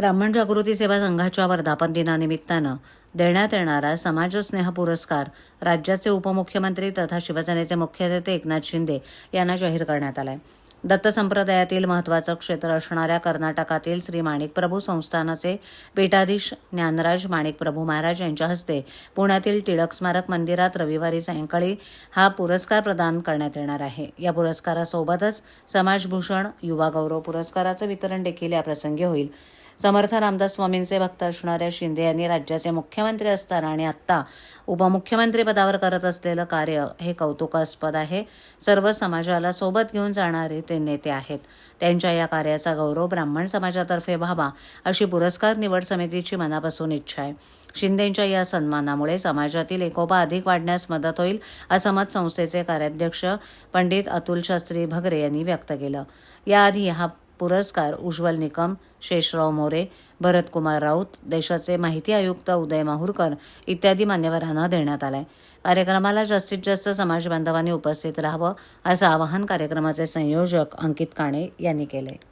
ब्राह्मण जागृती सेवा संघाच्या वर्धापन दिनानिमित्तानं देण्यात येणारा समाजस्नेह पुरस्कार राज्याचे उपमुख्यमंत्री तथा शिवसेनेचे मुख्य नेते एकनाथ शिंदे यांना जाहीर करण्यात आलाय. दत्त संप्रदायातील महत्वाचं क्षेत्र असणाऱ्या कर्नाटकातील श्री माणिकप्रभू संस्थानाचे पीठाधीश ज्ञानराज माणिकप्रभू महाराज यांच्या हस्ते पुण्यातील टिळक स्मारक मंदिरात रविवारी सायंकाळी हा पुरस्कार प्रदान करण्यात येणार आहे. या पुरस्कारासोबतच समाजभूषण युवा गौरव पुरस्काराचं वितरण देखील या प्रसंगी होईल. समर्थ रामदास स्वामींचे भक्त असणाऱ्या शिंदे यांनी राज्याचे मुख्यमंत्री असताना आणि आत्ता उपमुख्यमंत्री पदावर करत असलेलं कार्य हे कौतुकास्पद आहे. सर्व समाजाला सोबत घेऊन जाणारे ते नेते आहेत. त्यांच्या या कार्याचा गौरव ब्राह्मण समाजातर्फे व्हावा अशी पुरस्कार निवड समितीची मनापासून इच्छा आहे. शिंदेंच्या या सन्मानामुळे समाजातील एकोपा अधिक वाढण्यास मदत होईल असं मत संस्थेचे कार्याध्यक्ष पंडित अतुल शास्त्री भगरे यांनी व्यक्त केलं. याआधी हा पुरस्कार उज्ज्वल निकम शेषराव मोरे भरतकुमार राऊत देशाचे माहिती आयुक्त उदय माहूरकर इत्यादी मान्यवरांना देण्यात आलाय. कार्यक्रमाला जास्तीत जास्त समाज बांधवांनी उपस्थित राहावं असं आवाहन कार्यक्रमाचे संयोजक अंकित काणे यांनी केले